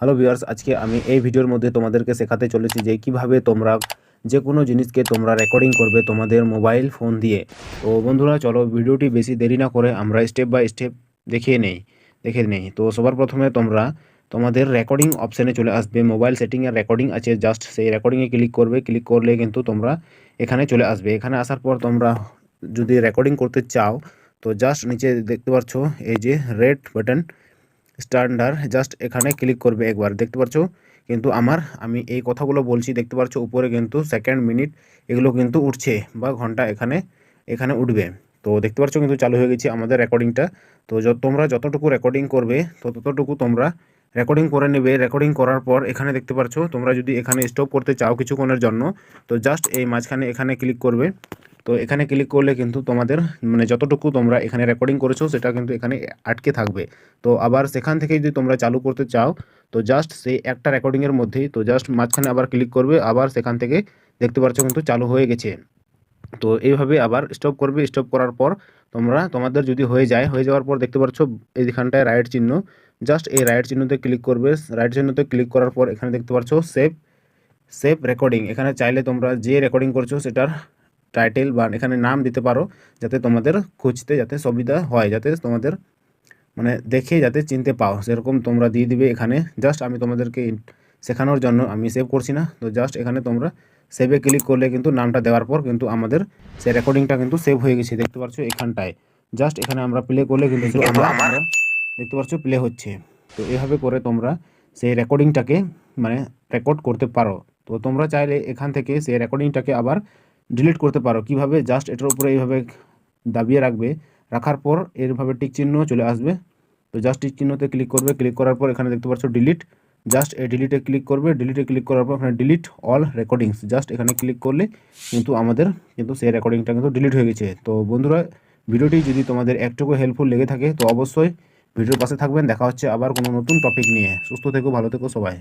Hello viewers, আজকে আমি এই ভিডিওর মধ্যে তোমাদেরকে শেখাতে চলেছি যে কীভাবে তোমরা যে কোনো জিনিসকে তোমরা রেকর্ডিং করবে তোমাদের মোবাইল ফোন দিয়ে। তো বন্ধুরা, চলো ভিডিওটি বেশি দেরি না করে আমরা স্টেপ বাই স্টেপ দেখিয়ে নেই, দেখে নেই। তো সবার প্রথমে তোমরা তোমাদের রেকর্ডিং অপশানে চলে আসবে। মোবাইল সেটিংয়ের রেকর্ডিং আছে জাস্ট সেই রেকর্ডিংয়ে ক্লিক করবে। ক্লিক করলে কিন্তু তোমরা এখানে চলে আসবে। এখানে আসার পর তোমরা যদি রেকর্ডিং করতে চাও, তো জাস্ট নিচে দেখতে পাচ্ছ, এই যে রেড বাটন স্ট্যান্ডার জাস্ট এখানে ক্লিক করবে একবার, দেখতে পাচ্ছ? কিন্তু আমার, আমি এই কথাগুলো বলছি, দেখতে পাচ্ছ? উপরে কিন্তু সেকেন্ড মিনিট এগুলো কিন্তু উঠছে বা ঘণ্টা এখানে এখানে উঠবে। তো দেখতে পাচ্ছ কিন্তু চালু হয়ে গেছে আমাদের রেকর্ডিংটা তো তোমরা যতটুকু রেকর্ডিং করবে, তো ততটুকু তোমরা রেকর্ডিং করে নেবে। রেকর্ডিং করার পর এখানে দেখতে পাচ্ছ, তোমরা যদি এখানে স্টপ করতে চাও কিছুক্ষণের জন্য, তো জাস্ট এই মাঝখানে এখানে ক্লিক করবে। তো এখানে ক্লিক করলে কিন্তু তোমাদের মানে যতটুকু তোমরা এখানে রেকর্ডিং করেছ, সেটা কিন্তু এখানে আটকে থাকবে। তো আবার সেখান থেকে যদি তোমরা চালু করতে চাও, তো জাস্ট সেই একটা রেকর্ডিংয়ের মধ্যেই, তো জাস্ট মাঝখানে আবার ক্লিক করবে, আবার সেখান থেকে দেখতে পাচ্ছ কিন্তু চালু হয়ে গেছে। তো এইভাবে আবার স্টপ করবে স্টপ করার পর তোমরা, তোমাদের যদি হয়ে যায়, হয়ে যাওয়ার পর দেখতে পাচ্ছ এইখানটায় রাইট চিহ্ন। জাস্ট এই রাইট চিহ্নতে ক্লিক করবে রাইট চিহ্নতে ক্লিক করার পর এখানে দেখতে পাচ্ছ সেভ সেভ রেকর্ডিং এখানে চাইলে তোমরা যে রেকর্ডিং করছ, সেটার টাইটেল বা এখানে নাম দিতে পারো যাতে তোমাদের খুঁজতে যাতে সুবিধা হয় যাতে তোমাদের মানে দেখে যাতে চিনতে পাও। সেরকম তোমরা দিয়ে দিবে এখানে। জাস্ট আমি তোমাদেরকে শেখানোর জন্য আমি সেভ করছি না। তো জাস্ট এখানে তোমরা সেভে ক্লিক করলে কিন্তু নামটা দেওয়ার পর কিন্তু আমাদের সেই রেকর্ডিংটা কিন্তু সেভ হয়ে গেছে। দেখতে পাচ্ছ এখানটায়। জাস্ট এখানে আমরা প্লে করলে কিন্তু আমরা আমরা। দেখতে পাচ্ছ প্লে হচ্ছে। তো এভাবে করে তোমরা সেই রেকর্ডিংটাকে মানে রেকর্ড করতে পারো। তো তোমরা চাইলে এখান থেকে সেই রেকর্ডিংটাকে আবার ডিলিট করতে পারো। কীভাবে? জাস্ট এটার উপরে এইভাবে দাবিয়ে রাখবে। রাখার পর এরভাবে টিক চিহ্ন চলে আসবে। তো জাস্ট টিক চিহ্নতে ক্লিক করবে। ক্লিক করার পর এখানে দেখতে পাচ্ছ ডিলিট জাস্ট এই ডিলিটে ক্লিক করবে। ডিলিটে ক্লিক করার পর এখানে ডিলিট অল রেকর্ডিংস জাস্ট এখানে ক্লিক করলে কিন্তু আমাদের কিন্তু সেই রেকর্ডিংটা কিন্তু ডিলিট হয়ে গেছে। তো বন্ধুরা, ভিডিওটি যদি তোমাদের একটুকু হেল্পফুল লেগে থাকে, তো অবশ্যই ভিডিওর পাশে থাকবেন। দেখা হচ্ছে আবার কোনো নতুন টপিক নিয়ে। সুস্থ থেকো, ভালো থেকো সবাই।